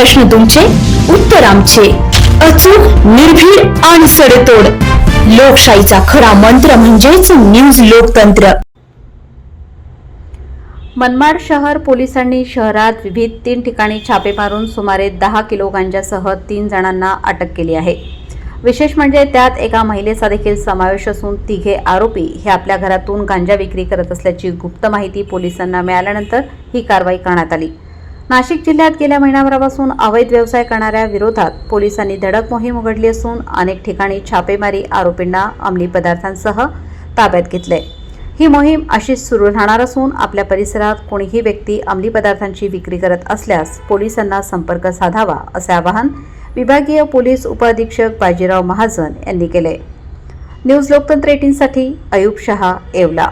प्रश्न तुमचे उत्तर आमचे. अचूक निर्भीड आणि सडेतोड. लोकशाहीचा खरा मंत्र म्हणजेच न्यूज लोकतंत्र. मनमाड शहर पोलिसांनी शहरात विविध तीन ठिकाणी छापे मारून सुमारे दहा किलो गांजासह तीन जणांना अटक केली आहे. विशेष म्हणजे त्यात एका महिलेचा देखील समावेश असून तिघे आरोपी हे आपल्या घरातून गांजा विक्री करत असल्याची गुप्त माहिती पोलिसांना मिळाल्यानंतर ही कारवाई करण्यात आली. नाशिक जिल्ह्यात गेल्या महिनाभरापासून अवैध व्यवसाय करणाऱ्या विरोधात पोलिसांनी धडक मोहीम उघडली असून अनेक ठिकाणी छापेमारी आरोपींना अंमली पदार्थांसह ताब्यात घेतले. ही मोहीम अशीच सुरू राहणार असून आपल्या परिसरात कोणीही व्यक्ती अंमली पदार्थांची विक्री करत असल्यास पोलिसांना संपर्क साधावा असे आवाहन विभागीय पोलीस उपअधीक्षक बाजीराव महाजन यांनी केले. न्यूज लोकतंत्र एटीनसाठी अयूब शहा येवला.